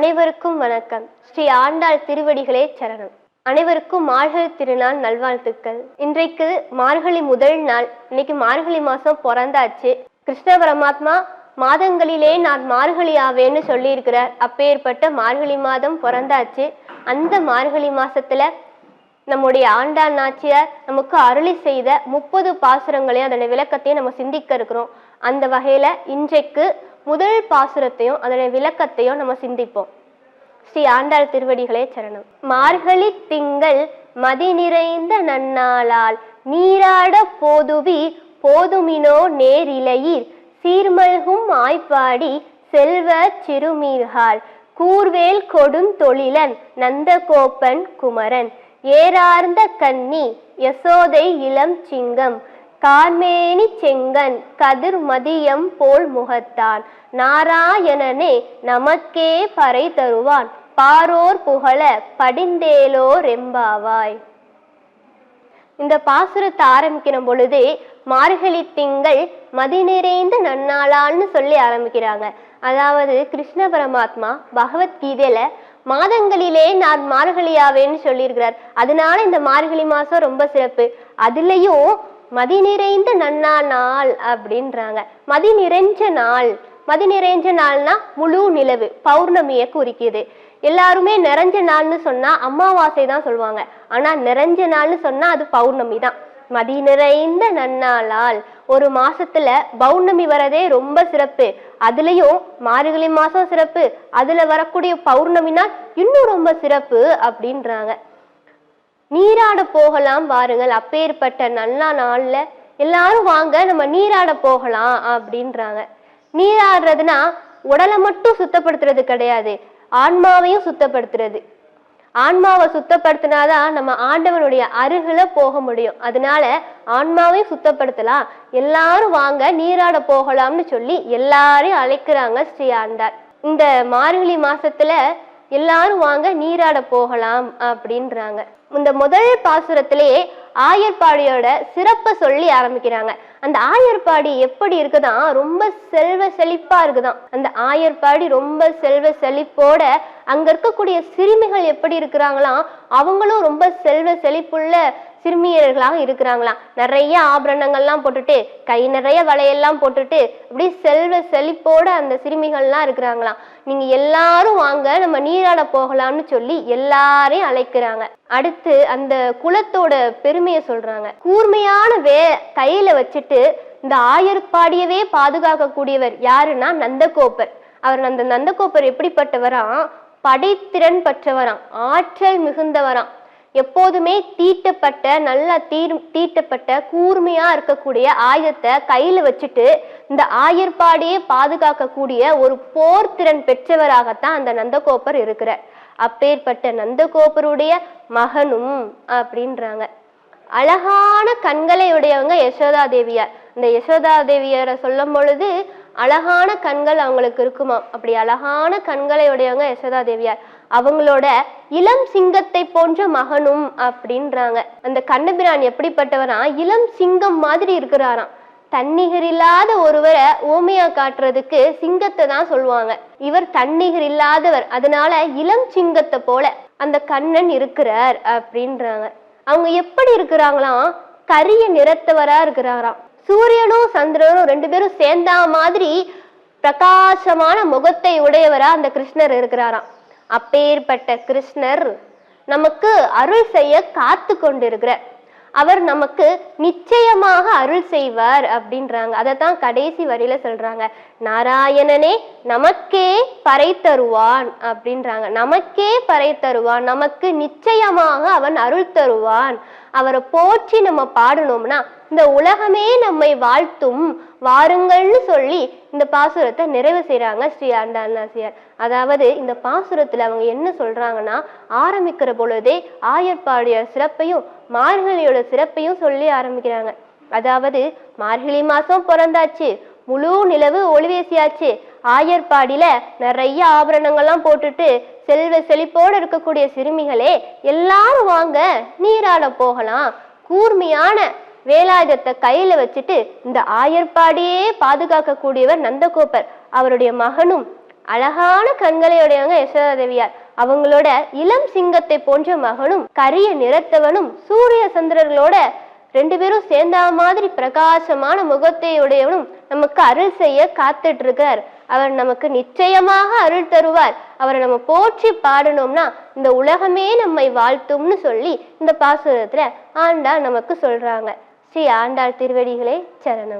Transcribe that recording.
அனைவருக்கும் வணக்கம். ஸ்ரீ ஆண்டாள் திருவடிகளே சரணம். அனைவருக்கும் மார்கழி திருநாள் நல்வாழ்த்துக்கள். இன்றைக்கு மார்கழி முதல் நாள். இன்னைக்கு மார்கழி மாசம் பிறந்தாச்சு. கிருஷ்ண பரமாத்மா மாதங்களிலே நான் மார்கழி ஆவேன்னு சொல்லியிருக்கிறார். அப்பேற்பட்ட மார்கழி மாதம் பிறந்தாச்சு. அந்த மார்கழி மாசத்துல நம்முடைய ஆண்டாள் நாச்சியார் நமக்கு அருளி செய்த முப்பது பாசுரங்களையும் அதோட விளக்கத்தையும் நம்ம சிந்திக்க இருக்கிறோம். அந்த வகையில இன்றைக்கு முதல் பாசுரத்தையும் அதனுடைய விளக்கத்தையும் நம்ம சிந்திப்போம். ஸ்ரீ ஆண்டாள் திருவடிகளே சரணம். மார்கழி திங்கள் மதி நிறைந்த நன்னாளால் நீராட போதுவி போதுமினோ நேரிலையீர் சீர்மல்கும் ஆய்ப்பாடி செல்வ சிறுமீர்கால் கூர்வேல் கொடுந்தொழிலன் நந்தகோப்பன் குமரன் ஏறார்ந்த கன்னி யசோதை இளம் சிங்கம் கார்மேனி செங்கன் கதிர் மதியம் போல் முகத்தான். நாராயணனே நமக்கே பறை தருவான். பாரோர் புகழ படிந்தேலோ ரெம்பாவாய். இந்த பாசுரத்தை ஆரம்பிக்கிற பொழுது மார்கழி திங்கள் மதி நிறைந்த நன்னாளான்னு சொல்லி ஆரம்பிக்கிறாங்க. அதாவது கிருஷ்ண பரமாத்மா பகவத்கீதையில மாதங்களிலே நான் மார்கழியாவேன்னு சொல்லியிருக்கிறார். அதனால இந்த மார்கழி மாசம் ரொம்ப சிறப்பு. அதுலயும் மதி நிறைந்த நன்னா நாள் அப்படின்றாங்க. மதி நிறைஞ்ச நாள். மதி நிறைஞ்ச நாள்னா முழு நிலவு பௌர்ணமியை குறிக்குது. எல்லாருமே நிறைஞ்ச நாள்னு சொன்னா அமாவாசை தான் சொல்லுவாங்க. ஆனா நிறைஞ்ச நாள்னு சொன்னா அது பௌர்ணமி தான். மதி நிறைந்த நன்னாளால் ஒரு மாசத்துல பௌர்ணமி வரதே ரொம்ப சிறப்பு. அதுலயும் மார்கழி மாசம் சிறப்பு. அதுல வரக்கூடிய பௌர்ணமினால் இன்னும் ரொம்ப சிறப்பு அப்படின்றாங்க. நீராட போகலாம் வாருங்கள். அப்பேற்பட்ட நல்ல நாள்ல எல்லாரும் வாங்க நம்ம நீராட போகலாம் அப்படின்றாங்க. நீராடுறதுனா உடலை மட்டும் சுத்தப்படுத்துறது கிடையாது. ஆன்மாவையும் சுத்தப்படுத்துறது. ஆன்மாவை சுத்தப்படுத்தினாதான் நம்ம ஆண்டவனுடைய அருகில போக முடியும். அதனால ஆன்மாவையும் சுத்தப்படுத்தலாம். எல்லாரும் வாங்க நீராட போகலாம்னு சொல்லி எல்லாரையும் அழைக்கிறாங்க ஸ்ரீ ஆண்டார் இந்த மார்கழி மாசத்துல எல்லாரும் வாங்க நீராட போகலாம் அப்படின்றாங்க. இந்த முதல் பாசுரத்திலே ஆயர்பாடியோட சிறப்பை சொல்லி ஆரம்பிக்கிறாங்க. அந்த ஆயர்பாடி எப்படி இருக்குதான்? ரொம்ப செல்வ செழிப்பா இருக்குதான். அந்த ஆயர்பாடி ரொம்ப செல்வ செழிப்போட அங்க இருக்கக்கூடிய சிறுமிகள் எப்படி இருக்கிறாங்களாம் அவங்களும் ரொம்ப செல்வ செழிப்புள்ள சிறுமியர்களாக இருக்கிறாங்களாம். நிறைய ஆபரணங்கள்லாம் போட்டுட்டு கை நிறைய வலையெல்லாம் போட்டுட்டு அப்படி செல்வ செழிப்போட அந்த சிறுமிகள்லாம் இருக்கிறாங்களாம். நீங்க எல்லாரும் வாங்க நம்ம நீராட போகலாம்னு சொல்லி எல்லாரையும் அழைக்கிறாங்க. அடுத்து அந்த குலத்தோட பெருமையை சொல்றாங்க. கூர்மையான வே கையில வச்சுட்டு இந்த ஆயர்பாடியவே பாதுகாக்கக்கூடியவர் யாருன்னா நந்தகோப்பர் அவர் அந்த நந்தகோப்பர் எப்படிப்பட்டவராம் படைத்திறன் பற்றவராம் ஆற்றல் மிகுந்தவராம். எப்போதுமே தீட்டப்பட்ட நல்லா தீர் தீட்டப்பட்ட கூர்மையா இருக்கக்கூடிய ஆயுதத்தை கையில வச்சுட்டு இந்த ஆயர்பாடியே பாதுகாக்கக்கூடிய ஒரு போர் திறன் பெற்றவராகத்தான் அந்த நந்தகோப்பர் இருக்கிறார். அப்பேற்பட்ட நந்தகோப்பருடைய மகனும் அப்படின்றாங்க. அழகான கண்களை உடையவங்க யசோதா தேவியார். இந்த யசோதா தேவியாரை சொல்லும் பொழுது அழகான கண்கள் அவங்களுக்கு இருக்குமா? அப்படி அழகான கண்களை உடையவங்க யசோதா தேவியார். அவங்களோட இளம் சிங்கத்தை போன்ற மகனும் அப்படின்றாங்க. அந்த கண்ணபிரான் எப்படிப்பட்டவரா இளம் சிங்கம் மாதிரி இருக்கிறாராம். தன்னிகர் இல்லாத ஒருவரை ஓமையா காட்டுறதுக்கு சிங்கத்தை தான் சொல்லுவாங்க. இவர் தன்னிகர் இல்லாதவர். அதனால இளம் சிங்கத்தை போல அந்த கண்ணன் இருக்கிறார் அப்படின்றாங்க. அவங்க எப்படி இருக்கிறாங்களாம்? கரிய நிறத்தவரா இருக்கிறாராம். சூரியனும் சந்திரனும் ரெண்டு பேரும் சேர்ந்தா மாதிரி பிரகாசமான முகத்தை உடையவரா அந்த கிருஷ்ணர் இருக்கிறாராம். அப்பேற்பட்ட கிருஷ்ணர் நமக்கு அருள் செய்ய காத்து கொண்டிருக்கிறார். அவர் நமக்கு நிச்சயமாக அருள் செய்வார் அப்படின்றாங்க. அதை தான் கடைசி வரியில சொல்றாங்க. நாராயணனே நமக்கே பறை தருவான் அப்படின்றாங்க. நமக்கே பறை தருவான் நமக்கு நிச்சயமாக அவன் அருள் தருவான் அவரை போற்றி நம்ம பாடணும்னா இந்த உலகமே நம்மை வாழ்த்தும் வாருங்கள்னு சொல்லி இந்த பாசுரத்தை நிறைவு செய்கிறாங்க ஸ்ரீ ஆண்டாசியார் அதாவது இந்த பாசுரத்தில் அவங்க என்ன சொல்கிறாங்கன்னா ஆரம்பிக்கிற பொழுதே ஆயர்பாடிய சிறப்பையும் மார்கழியோட சிறப்பையும் சொல்லி ஆரம்பிக்கிறாங்க. அதாவது மார்கழி மாதம் பிறந்தாச்சு முழு நிலவு ஒளிவேசியாச்சு ஆயர்பாடியில நிறைய ஆபரணங்கள்லாம் போட்டுட்டு செல்வ செழிப்போடு இருக்கக்கூடிய சிறுமிகளே எல்லாரும் வாங்க நீராட போகலாம். கூர்மையான வேலாயுதத்தை கையில வச்சுட்டு இந்த ஆயர்பாடியே பாதுகாக்கக்கூடியவர் நந்தகோபர். அவருடைய மகனும் அழகான கண்களையுடையவங்க யசோதேவியார் அவங்களோட இளம் சிங்கத்தை போன்ற மகனும் கரிய நிறத்தவனும் சூரிய சந்திரர்களோட ரெண்டு பேரும் சேர்ந்த மாதிரி பிரகாசமான முகத்தையுடையவனும் நமக்கு அருள் செய்ய காத்துட்டு இருக்கார். அவர் நமக்கு நிச்சயமாக அருள் தருவார். அவரை நம்ம போற்றி பாடணும்னா இந்த உலகமே நம்மை வாழ்த்தும்னு சொல்லி இந்த பாசுரத்துல ஆண்டாள் நமக்கு சொல்றாங்க. ஸ்ரீ ஆண்டாள் திருவடிகளே சரணம்.